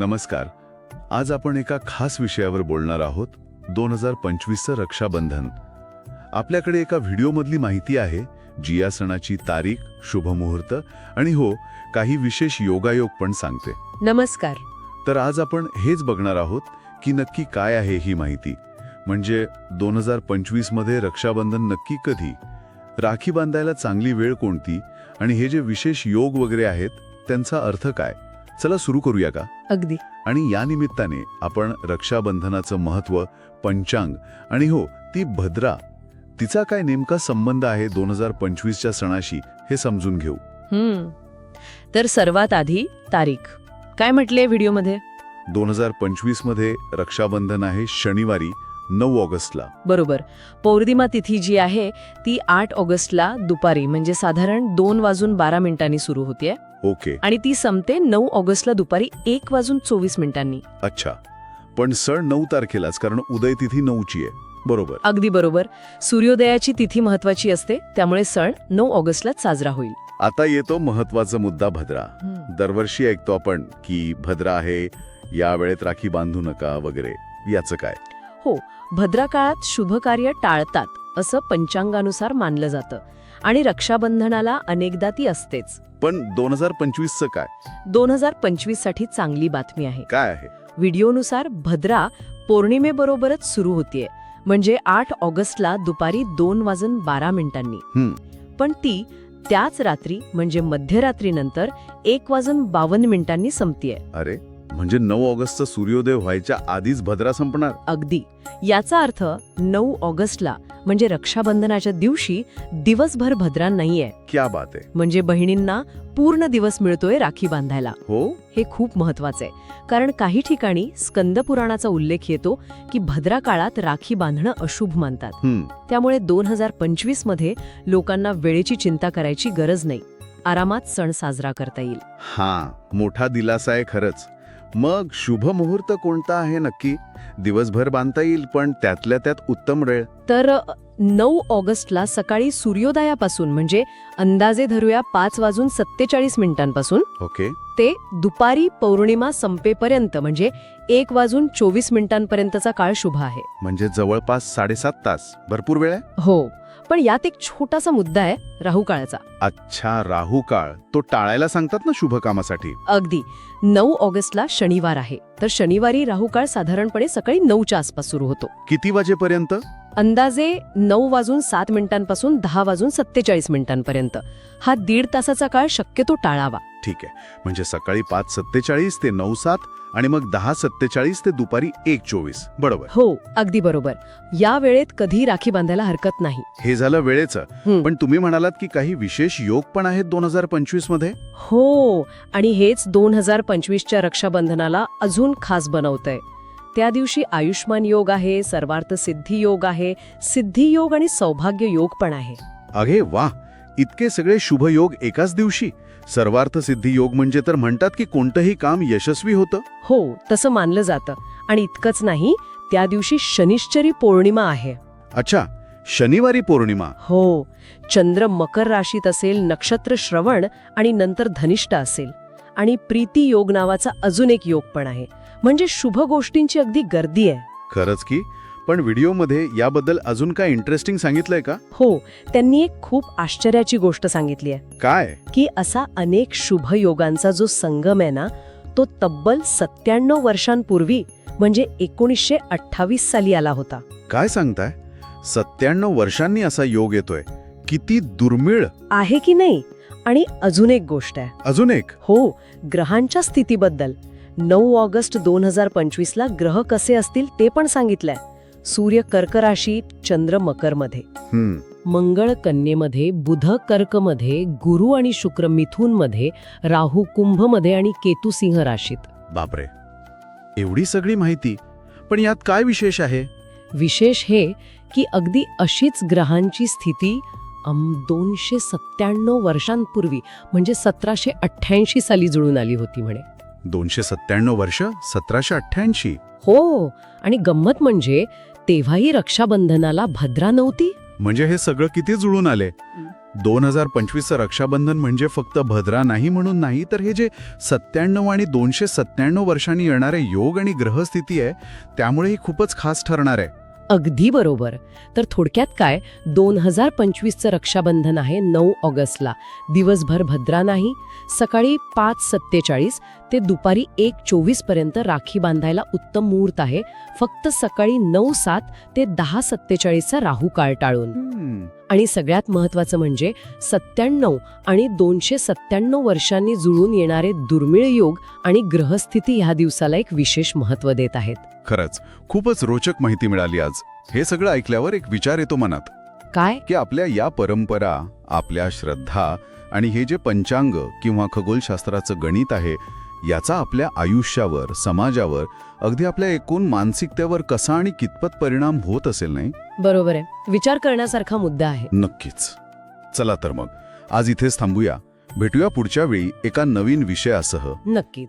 नमस्कार. आज आपण एका खास विषयावर बोलणार आहोत दोन हजार पंचवीसचं रक्षाबंधन. आपल्याकडे एका व्हिडिओमधली माहिती आहे जी या सणाची तारीख शुभमुहूर्त आणि हो काही विशेष योगायोग पण सांगते. नमस्कार. तर आज आपण हेच बघणार आहोत की नक्की काय आहे ही माहिती. म्हणजे दोन हजार पंचवीसमध्ये रक्षाबंधन नक्की कधी? राखी बांधायला चांगली वेळ कोणती? आणि हे जे विशेष योग वगैरे आहेत त्यांचा अर्थ काय? चला सुरू करूया का? अगदी. आणि या निमित्ताने आपण रक्षाबंधनाचं महत्त्व पंचांग आणि हो ती भद्रा तिचा काय नेमका संबंध आहे दोन हजार पंचवीसच्या सणाशी हे समजून घेऊ. तर सर्वात आधी तारीख. काय म्हटले व्हिडिओमध्ये? दोन हजार पंचवीसमध्ये रक्षाबंधन आहे शनिवारी नऊ ऑगस्टला. बरोबर. पौर्णिमा तिथी जी आहे ती आठ ऑगस्टला दुपारी म्हणजे साधारण दोन वाजून बारा मिनिटांनी सुरू होतीये. ओके आणि ती संपते नऊ ऑगस्टला दुपारी एक वाजून चोवीस मिनिटांनी. अच्छा. पण सण नऊ तारखेलाच कारण उदय तिथी नऊची आहे. बरोबर. अगदी बरोबर. सूर्योदयाची तिथी महत्वाची असते त्यामुळे सण नऊ ऑगस्टलाच साजरा होईल. आता येतो महत्त्वाचा मुद्दा भद्रा. दरवर्षी ऐकतो आपण की भद्रा आहे या वेळेत राखी बांधू नका वगैरे. याचं काय? हो भद्रा काळात शुभ कार्य टाळतात असं पंचांगानुसार मानलं जातं. आणि रक्षाबंधनाला अनेकदा ती असतेच. पण दोन हजार पंचवीसचं काय? दोन हजार पंचवीससाठी चांगली बातमी आहे. काय आहे? व्हिडिओनुसार भद्रा पौर्णिमेबरोबरच सुरू होतीये. म्हणजे आठ ऑगस्टला दुपारी दोन वाजून बारा मिनिटांनी. हम्म. पण ती त्याच रात्री म्हणजे मध्यरात्रीनंतर एक वाजून बावन्न मिनिटांनी संपतीये. अरे. म्हणजे नऊ ऑगस्टचा सूर्योदय व्हायच्या आधीच भद्रा संपणार. अगदी. याचा अर्थ नऊ ऑगस्टला म्हणजे रक्षाबंधनाच्या दिवशी दिवसभर भद्रा नाहीये. क्या बात आहे. म्हणजे बहिणींना पूर्ण दिवस मिळतोय राखी बांधायला. हो? हे खूप महत्वाचं. आहे कारण काही ठिकाणी स्कंद पुराणाचा उल्लेख येतो की भद्रा काळात राखी बांधणं अशुभ मानतात. त्यामुळे दोन हजार पंचवीसमध्ये लोकांना वेळेची चिंता करायची गरज नाही. आरामात सण साजरा करता येईल. हा मोठा दिलासा आहे खरंच. मग शुभ मुहूर्त कोणता आहे नक्की? दिवसभर बांधता येईल पण त्यातल्या त्यात उत्तम वेळ? तर नऊ ऑगस्टला सकाळी सूर्योदयापासून म्हणजे अंदाजे धरूया पाच वाजून सत्तेचाळीस मिनिटांपासून ओके. ते दुपारी पौर्णिमा संपेपर्यंत म्हणजे एक वाजून चोवीस मिनिटांपर्यंतचा काळ शुभ आहे. म्हणजे जवळपास साडेसात तास. भरपूर वेळ आहे? हो. पण यात एक छोटासा मुद्दा आहे राहू काळाचा. अच्छा राहू काळ. तो टाळायला सांगतात ना शुभ कामासाठी अगदी. नऊ ऑगस्टला शनिवार आहे. तर शनिवारी राहू काळ साधारणपणे सकाळी नऊच्या आसपास सुरू होतो. किती वाजेपर्यंत? अंदाजे नऊ वाजून सात मिनिटांपासून दहा वाजून सत्तेचाळीस मिनिटांपर्यंत. हा दीड तासाचा काळ शक्यतो टाळावा. ठीक आहे. म्हणजे सकाळी पाच सत्तेचाळीस ते नऊ सात आणि मग दहा सत्तेचाळीस ते दुपारी एक चोवीस. बरोबर. हो अगदी बरोबर. या वेळेत कधी राखी बांधायला हरकत नाही. हे झालं वेळेचं. हं. पण तुम्ही म्हणालात की काही विशेष योग पण आहेत दोन हजार पंचवीसमध्ये? हो आणि हेच दोन हजार पंचवीसच्या रक्षाबंधनाला अजून खास बनवतंय. त्या दिवशी आयुष्मान योग आहे सर्वार्थ सिद्धी योग आहे सिद्धी योग आणि सौभाग्य योग पण आहे. अगे वा इतके सगळे शुभ योग एकाच दिवशी. सर्वार्थ सिद्धी योग म्हणजे तर म्हणतात की कोणतंही काम यशस्वी होतं. हो तसं मानलं जातं. आणि इतकंच नाही त्या दिवशी शनिश्चरी पौर्णिमा आहे. अच्छा शनिवारी पौर्णिमा. हो चंद्र मकर राशीत असेल नक्षत्र श्रवण आणि नंतर धनिष्ठ असेल. आणि प्रीती योग नावाचा अजून एक योग पण आहे. म्हणजे शुभ गोष्टींची अगदी गर्दी आहे. खरंच की? पण व्हिडिओमध्ये याबद्दल अजून काय इंटरेस्टिंग सांगितलंय का? हो त्यांनी एक खूप आश्चर्याची गोष्ट सांगितली आहे. काय? की असा अनेक शुभ योगांचा जो संगम आहे ना तो तब्बल सत्त्याण्णव वर्षांपूर्वी म्हणजे एकोणीसशे अठ्ठावीस साली आला होता. काय सांगताय? सत्त्याण्णव वर्षांनी असा योग येतोय. किती दुर्मिळ. आहे की नाही? आणि अजून एक गोष्ट आहे. अजून एक? हो ग्रहांच्या स्थितीबद्दल. नऊ ऑगस्ट दोन हजार पंचवीसला ग्रह कसे असतील ते पण सांगितलंय. सूर्य कर्क राशीत चंद्र मकरमध्ये. मंगळ कन्येमध्ये बुध कर्कमध्ये गुरु आणि शुक्र मिथूनमध्ये राहू कुंभमध्ये आणि केतू सिंह राशीत. बापरे. एवढी सगळी माहिती. पण यात काय विशेष आहे? विशेष हे की अगदी अशीच ग्रहांची स्थिती दोनशे सत्त्याण्णव वर्षांपूर्वी म्हणजे सतराशे अठ्ठ्याऐंशी साली जुळून आली होती म्हणे. दोनशे सत्त्याण्णव वर्ष सतराशे अठ्ठ्याऐंशी. हो. आणि गंमत म्हणजे तेव्हाही रक्षाबंधनाला भद्रा नव्हती? म्हणजे हे सगळं किती जुळून आले? दोन हजार पंचवीसचं रक्षाबंधन म्हणजे फक्त भद्रा नाही म्हणून नाही तर हे जे सत्त्याण्णव आणि दोनशे सत्त्याण्णव वर्षांनी येणारे योग आणि ग्रहस्थिती आहे त्यामुळे ही खूपच खास ठरणार आहे. अगदी बरोबर. तर थोडक्यात काय? दोन हजार पंचवीसचं रक्षाबंधन आहे नऊ ऑगस्टला. दिवसभर भद्रा नाही. सकाळी पाच सत्तेचाळीस ते दुपारी एक चोवीसपर्यंत राखी बांधायला उत्तम मुहूर्त आहे. फक्त सकाळी नऊ सात ते दहा सत्तेचाळीसचा राहू काळ टाळून. आणि सगळ्यात महत्वाचं म्हणजे सत्त्याण्णव आणि दोनशे सत्त्याण्णव वर्षांनी जुळून येणारे दुर्मिळ योग आणि ग्रहस्थिती ह्या दिवसाला एक विशेष महत्त्व देत आहेत. खरंच खूपच रोचक माहिती मिळाली आज. हे सगळं ऐकल्यावर एक विचार येतो मनात. काय? की आपल्या या परंपरा आपल्या श्रद्धा आणि हे जे पंचांग किंवा खगोलशास्त्राचं गणित आहे याचा आपल्या आयुष्यावर समाजावर अगदी आपल्या एकूण मानसिकतेवर कसा आणि कितपत परिणाम होत असेल नाही? बरोबर आहे. विचार करण्यासारखा मुद्दा आहे. नक्कीच. चला तर मग. आज इथेच थांबूया. भेटूया पुढच्या वेळी एका नवीन विषयासह. नक्कीच.